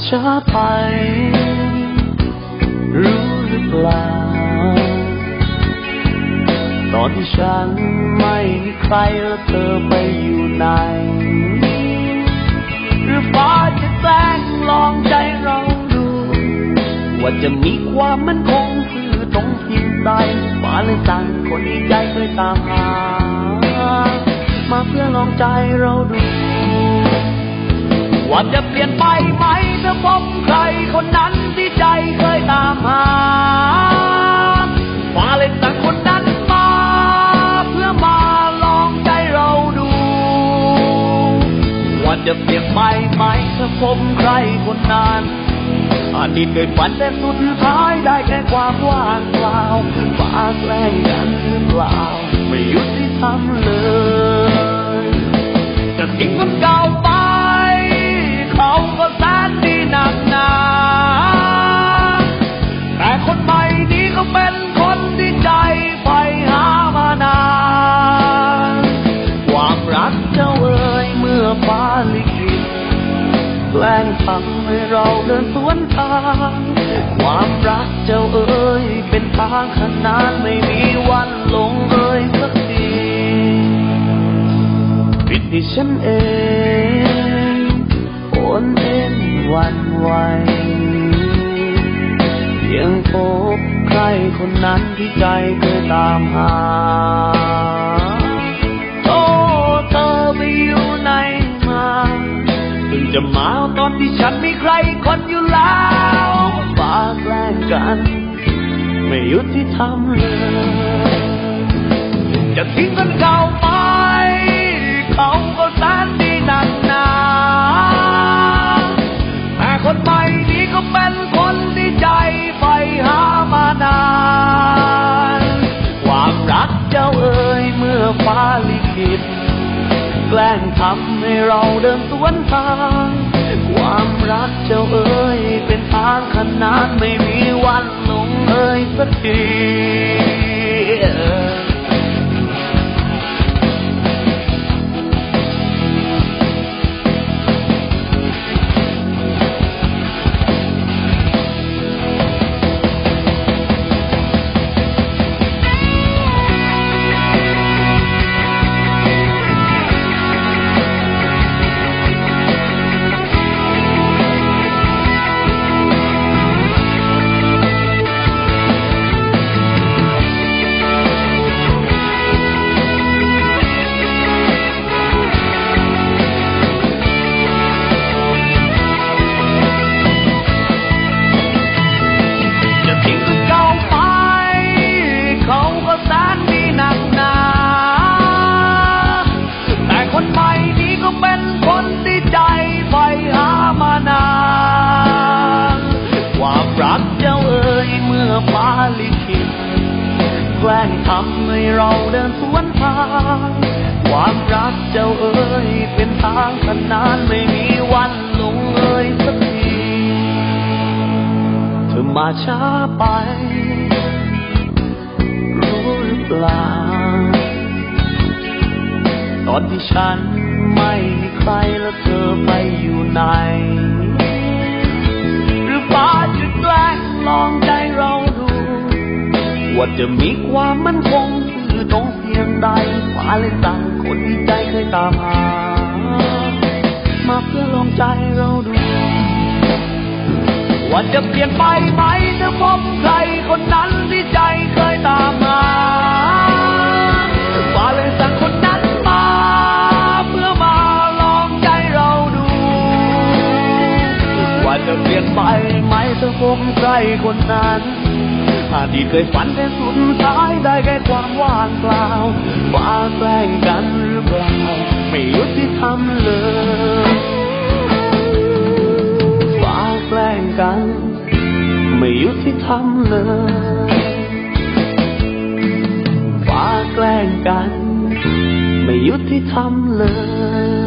มาช้าไป รู้หรือเปล่า ตอนที่ฉันไม่มีใครแล้วเธอไปอยู่ไหน หรือฟ้าจะแกล้งลองใจเราดู ว่าจะมีความมั่นคงคือตรงเพียงใดฟ้าเลยสั่งคนที่ใจเคยตามหา มาเพื่อลองใจเราดู ว่าจะเปลี่ยนไปไหมถ้าพบใครคนนั้นที่ใจเคยตามหาฟ้าเลยสั่งคนนั้นมา เพื่อมาลองใจเราดู ว่าจะเปลี่ยนไปไหมถ้าพบใครคนนั้นอดีตเคยฝันแต่สุดท้ายได้แค่ความว่างเปล่า ทำให้เราเดินสวนทาง ความรักเจ้าเอ๋ยเป็นทางขนานไม่มีวันลงเอ่ยสักทีผิดที่ฉันเองโอนเอ็นวันไหวเพียงพบใครคนนั้นที่ใจเคยตามหา กัน ไม่ยุติธรรมเลยจะทิ้งคนเก่าไป เขาก็แสนดีนักหนาแต่คนใหม่นี้ก็เป็นคนที่ใจไปหามานานความรักเจ้าเอ๋ยเมื่อฟ้าลิขิตแกล้งทำให้เราเดินสวนทาง ความรักเจ้าเอ๋ยเป็นทางขนานไม่มี วันลงเอ่ยสักที เราเดินสวนทาง ความรักเจ้าเอ๋ยเป็นทางขนานไม่มีวันลงเอ่ยสักที เธอมาช้าไป รู้หรือเปล่า ตอนที่ฉันไม่มีใครแล้วเธอไปอยู่ไหนหรือฟ้าจะแกล้งลองใจเราดู ว่าจะมีความมั่นคง คือตรงเพียงใดฟ้าเลยสั่งคนที่ใจเคยตามหา มาเพื่อลองใจเราดู ว่าจะเปลี่ยนไปไหมถ้าพบใครคนนั้นที่ใจเคยตามมาว่าเลยสั่งคนนั้นมา เพื่อมาลองใจเราดู ว่าจะเปลี่ยนไปไหมถ้าพบใครคนนั้น อดีตเคยฝันแต่สุดท้ายได้แค่ความว่างเปล่าว่าแกล้งกันหรือเปล่า ไม่ยุติธรรมเลยฟ้าแกล้งกัน ไม่ยุติธรรมเลยฟ้าแกล้งกัน ไม่ยุติธรรมเลย